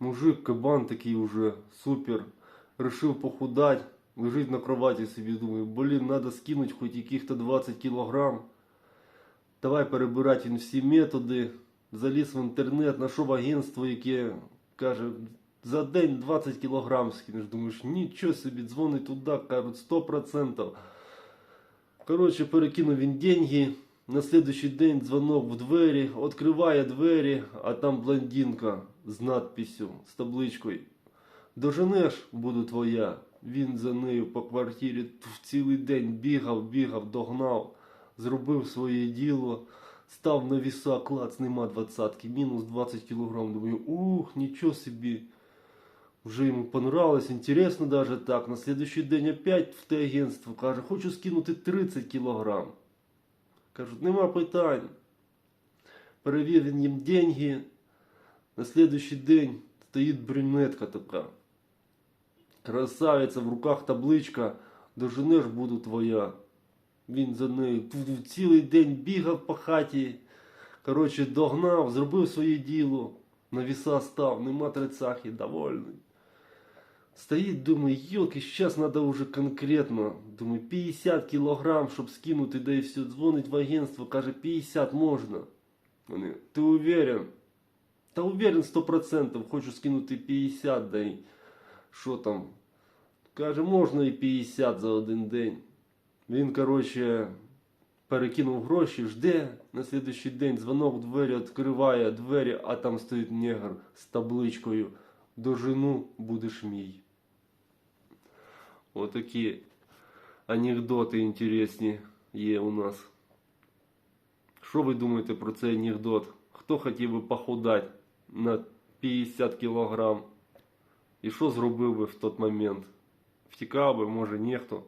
Мужик, кабан такий уже, супер. Решив похудать. Лежить на кроваті собі, думаю, блін, надо скинуть хоч яких-то 20 кілограм. Давай перебирати він всі методи. Заліз в інтернет, знайшов агентство, яке каже, за день 20 кілограм скинеш. Думаєш, нічого собі, дзвонить туди, кажуть, 100%. Коротше, перекинув він деньги. На следующий день дзвонок в двері, відкриває двері, а там блондинка з надписю, з табличкою. Доженеш, буду твоя. Він за нею по квартирі в цілий день бігав, бігав, догнав, зробив своє діло, став на віса, клац, нема двадцятки, мінус 20 кілограм. Думаю, ух, нічого собі. Вже йому понравилось, інтересно даже так. На следующий день опять в те агентство каже, хочу скинути 30 кілограм. Кажуть, нема питань. Перевів їм деньги. На следующий день стоїть брюнетка така. Красавиця, в руках табличка, доженеш буду твоя. Він за нею цілий день бігав по хаті. Коротше, догнав, зробив своє діло. На віса став, нема трицахи, довольний. Стоїть, думаю, йолки, зараз треба вже конкретно. Думаю, 50 кілограм, щоб скинути, да і все. Дзвонить в агентство, каже, 50 можна. Вони, ти уверен? Та уверен 100%, хочу скинути 50, да й що там. Каже, можна і 50 за один день. Він, коротше, перекинув гроші, жде. На слідуючий день дзвонок двері відкриває двері, а там стоїть негр з табличкою Дожену будеш мій. Отакі анекдоти інтересні є у нас. Що ви думаєте про цей анекдот? Хто хотів би похудати на 50 кілограм? І що зробив би в той момент? Втікав би, може, ніхто.